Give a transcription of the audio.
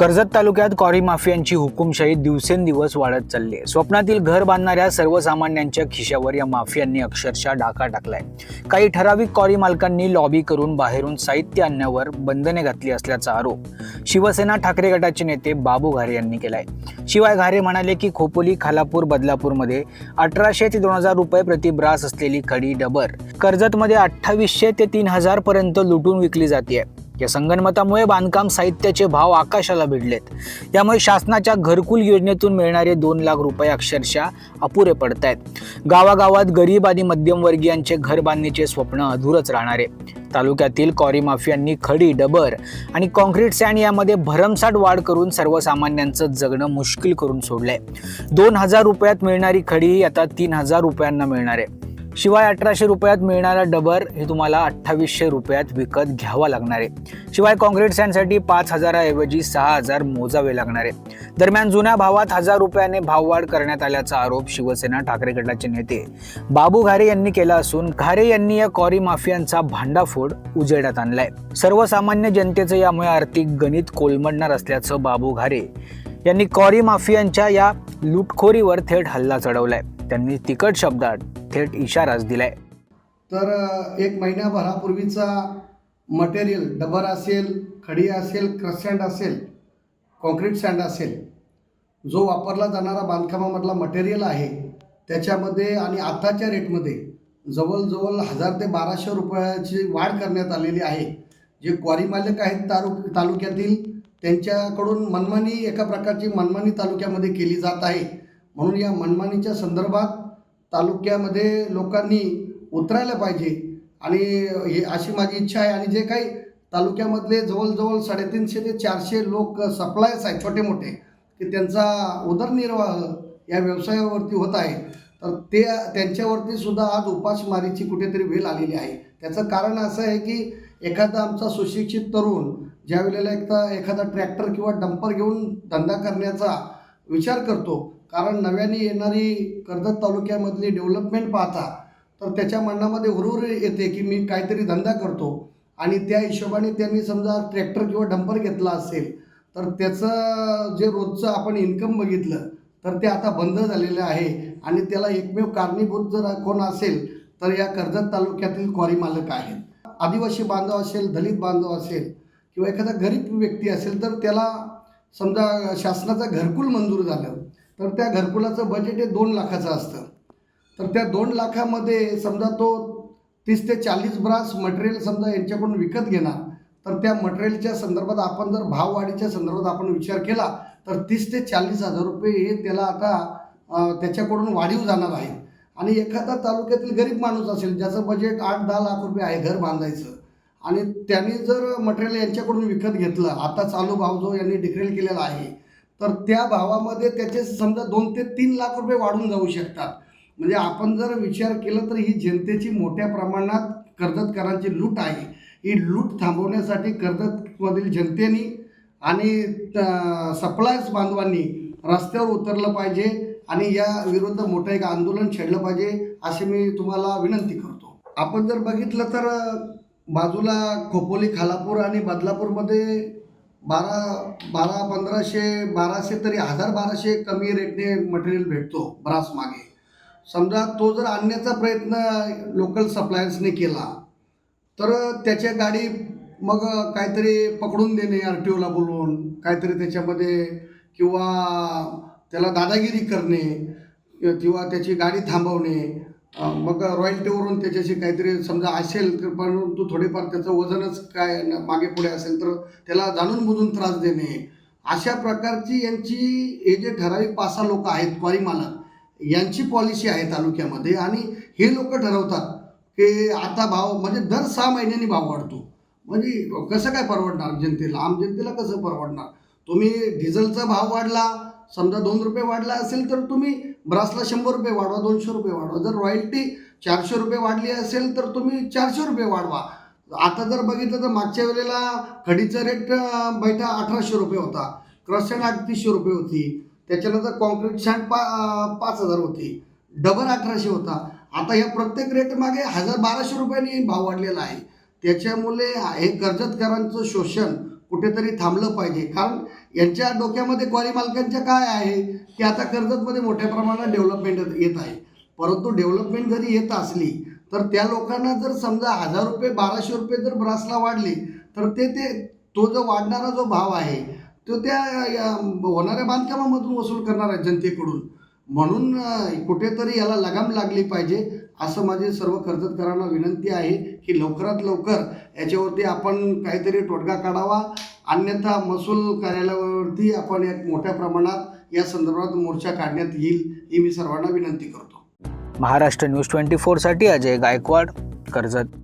कर्जत तालुक्यात कॉरी माफियांची हुकुमशाही दिवसेंदिवस वाढत चालली आहे. स्वप्नातील घर बांधणाऱ्या सर्वसामान्यांच्या खिशावर या माफियांनी अक्षरशः डाका टाकलाय. काही ठराविक कॉरी मालकांनी लॉबी करून बाहेरून साहित्य आणण्यावर बंधने घातली असल्याचा आरोप शिवसेना ठाकरे गटाचे नेते बाबू घारे यांनी केलाय. शिवाय घारे म्हणाले की खोपोली खालापूर बदलापूरमध्ये अठराशे ते दोन हजार रुपये प्रति ब्रास असलेली खडी डबर कर्जतमध्ये अठ्ठावीसशे ते तीन हजार पर्यंत लुटून विकली जाते या संगणमतामुळे बांधकाम साहित्याचे भाव आकाशाला भिडलेत. यामुळे शासनाच्या घरकुल योजनेतून मिळणारे दोन लाख रुपये अक्षरशः अपुरे पडत आहेत गावागावात गरीब आणि मध्यमवर्गीयांचे घर बांधणीचे स्वप्न अधूरच राहणार. आहे तालुक्यातील कॉरी माफियांनी खडी डबर आणि कॉन्क्रीट सँड यामध्ये भरमसाठ वाढ करून सर्वसामान्यांचं जगणं मुश्किल करून सोडलंय. दोन हजार रुपयात मिळणारी खडी आता तीन हजार रुपयांना मिळणार आहे. शिवाय अठराशे रुपयात मिळणारा डबर हे तुम्हाला अठ्ठावीसशे रुपयात विकत घ्यावा लागणार आहे. शिवाय कॉन्क्रीट सँडसाठी पाच हजाराऐवजी सहा हजार मोजावे लागणार आहे. दरम्यान जुन्या भावात हजार रुपयाने भाववाढ करण्यात आल्याचा आरोप शिवसेना ठाकरे गटाचे नेते बाबू घारे यांनी केला असून घारे यांनी या कॉरी माफियांचा भांडाफोड उजेडात आणलाय. सर्वसामान्य जनतेचं यामुळे आर्थिक गणित कोलमडणार असल्याचं बाबू घारे यांनी कॉरी माफियांच्या या लुटखोरीवर थेट हल्ला चढवलाय. त्यांनी तिखट शब्दात थेट इशाराच दिलाय. तर एक महिन्याभरापूर्वीचा मटेरियल डबर असेल खडी असेल क्रसँड असेल कॉन्क्रीट सँड असेल जो वापरला जाणारा बांधकामामधला मटेरियल आहे त्याच्यामध्ये आणि आताच्या रेटमध्ये जवळजवळ हजार ते बाराशे रुपयाची वाढ करण्यात आलेली आहे. जे क्वारी मालक आहेत तालु तालुक्यातील त्यांच्याकडून मनमानी एका प्रकारची मनमानी तालुक्यामध्ये केली जात आहे. म्हणून या मनमानीच्या संदर्भात तालुक्यामध्ये लोकांनी उतरायला पाहिजे. आणि हे अशी माझी इच्छा आहे. आणि जे काही तालुक्यामधले जवळजवळ साडेतीनशे ते चारशे लोक सप्लायर्स आहेत छोटे मोठे की त्यांचा उदरनिर्वाह या व्यवसायावरती होत आहे. तर ते त्यांच्यावरती सुद्धा आज उपासमारीची कुठेतरी वेळ आलेली आहे. त्याचं कारण असं आहे की एखादा आमचा सुशिक्षित तरुण ज्या वेळेला एकदा एखादा ट्रॅक्टर किंवा डंपर घेऊन धंदा करण्याचा विचार करतो कारण नव्याने येणारी कर्जत तालुक्यामधली डेव्हलपमेंट पाहता तर त्याच्या मनामध्ये हुरूर येते की मी काहीतरी धंदा करतो. आणि त्या हिशोबाने त्यांनी समजा ट्रॅक्टर किंवा डंपर घेतला असेल तर त्याचं जे रोजचं आपण इन्कम बघितलं तर ते आता बंद झालेलं आहे. आणि त्याला एकमेव कारणीभूत जर कोण असेल तर या कर्जत तालुक्यातील क्वारी मालक आहेत. आदिवासी बांधव असेल दलित बांधव असेल किंवा एखादा गरीब व्यक्ती असेल तर त्याला समजा शासनाचं घरकुल मंजूर झालं तर त्या घरकुलाचं बजेट हे दोन लाखाचं असतं. तर त्या दोन लाखामध्ये समजा तो तीस ते चाळीस ब्रास मटेरियल समजा यांच्याकडून विकत घेणार तर त्या मटेरियलच्या संदर्भात आपण जर भाववाढीच्या संदर्भात आपण विचार केला तर तीस ते चाळीस हजार रुपये हे त्याला आता त्याच्याकडून वाढीव जाणार आहे. आणि एखादा तालुक्यातील गरीब माणूस असेल ज्याचं बजेट आठ दहा लाख रुपये आहे घर बांधायचं आणि त्यांनी जर मटेरियल यांच्याकडून विकत घेतलं आता चालू भाव जो यांनी डिक्लेअर केलेला आहे तर त्या भावामध्ये त्याचे समजा दोन ते तीन लाख रुपये वाढून जाऊ शकतात. म्हणजे आपण जर विचार केला तर ही जनतेची मोठ्या प्रमाणात कर्जतकरांची लूट आहे. ही लूट थांबवण्यासाठी कर्जतमधील जनतेने आणि सप्लायर्स बांधवांनी रस्त्यावर उतरलं पाहिजे आणि या विरुद्ध मोठं एक आंदोलन छेडलं पाहिजे अशी मी तुम्हाला विनंती करतो. आपण जर बघितलं तर बाजूला खोपोली खालापूर आणि बदलापूरमध्ये बारा बारा पंधराशे बाराशे तरी हजार बाराशे कमी रेटने मटेरियल भेटतो ब्रास मागे. समजा तो जर आणण्याचा प्रयत्न लोकल सप्लायर्सने केला तर त्याच्या गाडी मग काहीतरी पकडून देणे आर टी ओला बोलवून काहीतरी त्याच्यामध्ये किंवा त्याला दादागिरी करणे किंवा त्याची गाडी थांबवणे मग रॉयल्टीवरून त्याच्याशी काहीतरी समजा असेल तर परंतु थोडेफार त्याचं वजनच काय मागे पुढे असेल तर त्याला जाणून बुजून त्रास देणे. अशा प्रकारची यांची हे जे ठराविक पाच सहा लोक आहेत क्वारी मालक यांची पॉलिसी आहे तालुक्यामध्ये आणि हे लोक ठरवतात की आता भाव म्हणजे दर सहा महिन्यांनी भाव वाढतो. म्हणजे कसं काय परवडणार जनतेला? आम जनतेला कसं परवडणार? तुम्ही डिझेलचा भाव वाढला समजा दोन रुपये वाढला असेल तर तुम्ही ब्रासला शंभर रुपये वाढवा दोनशे रुपये वाढवा. जर रॉयल्टी चारशे रुपये वाढली असेल तर तुम्ही चारशे रुपये वाढवा. आता जर बघितलं तर मागच्या वेळेला खडीचा रेट बैठा अठराशे रुपये होता. क्रॉससँड अडतीसशे रुपये होती. त्याच्यानंतर कॉन्क्रीट सँड पा पाच हजार होती. डबल अठराशे होता. आता ह्या प्रत्येक रेट मागे हजार बाराशे रुपयांनी भाव वाढलेला आहे. त्याच्यामुळे हे कर्जतकरांचं शोषण कुठेतरी थांबलं पाहिजे. कारण यांच्या डोक्यामध्ये क्वारी मालकांच्या काय आहे की आता कर्जतमध्ये मोठ्या प्रमाणात डेव्हलपमेंट येत आहे. परंतु डेव्हलपमेंट जरी येत असली तर त्या लोकांना जर समजा हजार रुपये बाराशे रुपये जर ब्रासला वाढले तर ते ते तो जो वाढणारा जो भाव आहे तो त्या या, होणाऱ्या बांधकामामधून वसूल करणार आहे जनतेकडून. म्हणून कुठेतरी याला लगाम लागली पाहिजे. असं माझे सर्व कर्जतकरांना विनंती आहे की लवकरात लवकर याच्यावरती आपण काहीतरी तोडगा काढावा. अन्यथा महसूल कार्यालयावरती आपण एक मोठ्या प्रमाणात या संदर्भात मोर्चा काढण्यात येईल ही मी सर्वांना विनंती करतो. महाराष्ट्र न्यूज ट्वेंटी फोरसाठी अजय गायकवाड कर्जत.